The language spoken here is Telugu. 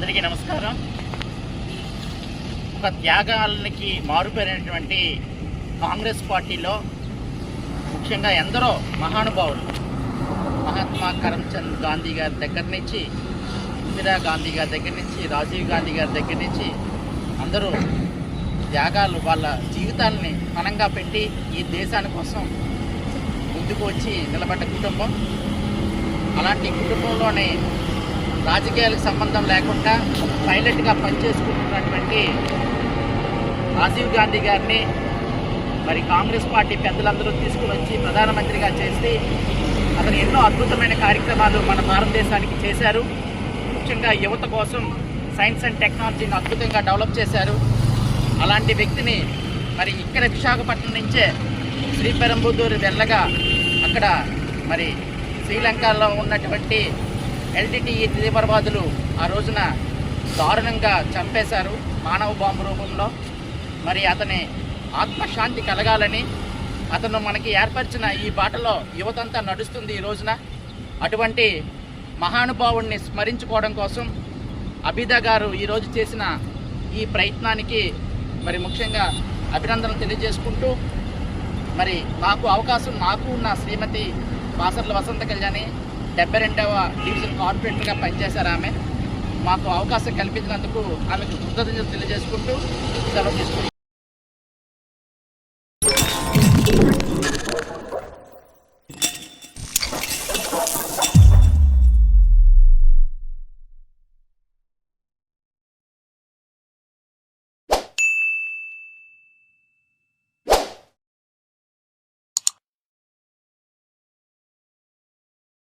అందరికీ నమస్కారం. ఒక త్యాగాలకి మారుపైనటువంటి కాంగ్రెస్ పార్టీలో ముఖ్యంగా ఎందరో మహానుభావులు మహాత్మా కరమ్చంద్ గాంధీ గారి దగ్గర నుంచి ఇందిరా గాంధీ గారి దగ్గర నుంచి రాజీవ్ గాంధీ గారి దగ్గర నుంచి అందరూ త్యాగాలు వాళ్ళ జీవితాలని పణంగా పెట్టి ఈ దేశాని కోసం ముందుకు వచ్చి నిలబడ్డ కుటుంబం. అలాంటి కుటుంబంలోనే రాజకీయాలకు సంబంధం లేకుండా పైలట్గా పనిచేసుకుంటున్నటువంటి రాజీవ్ గాంధీ గారిని మరి కాంగ్రెస్ పార్టీ పెద్దలందరూ తీసుకుని వచ్చి ప్రధానమంత్రిగా చేసి అతను ఎన్నో అద్భుతమైన కార్యక్రమాలు మన భారతదేశానికి చేశారు. ముఖ్యంగా యువత కోసం సైన్స్ అండ్ టెక్నాలజీని అద్భుతంగా డెవలప్ చేశారు. అలాంటి వ్యక్తిని మరి ఇక్కడ విశాఖపట్నం నుంచే శ్రీపెరంబుదూరు వెళ్ళగా అక్కడ మరి శ్రీలంకలో ఉన్నటువంటి ఎల్టీటీఈ తీవ్రవాదులు ఆ రోజున దారుణంగా చంపేశారు మానవ బాంబు రూపంలో. మరి అతని ఆత్మశాంతి కలగాలని అతను మనకి ఏర్పరిచిన ఈ బాటలో యువతంతా నడుస్తుంది ఈ రోజున. అటువంటి మహానుభావుణ్ణి స్మరించుకోవడం కోసం అభిద గారు ఈరోజు చేసిన ఈ ప్రయత్నానికి మరి ముఖ్యంగా అభినందనలు తెలియజేసుకుంటూ మరి నాకు అవకాశం నాకు నా శ్రీమతి బాసర్ల వసంత కళ్యాణి డెబ్బై రెండవ డివిజన్ కార్పొరేటర్గా పనిచేశారు ఆమె. మాకు అవకాశం కల్పించినందుకు ఆమెకు కృతజ్ఞతలు తెలియజేసుకుంటూ సెలవు తీసుకుంటాం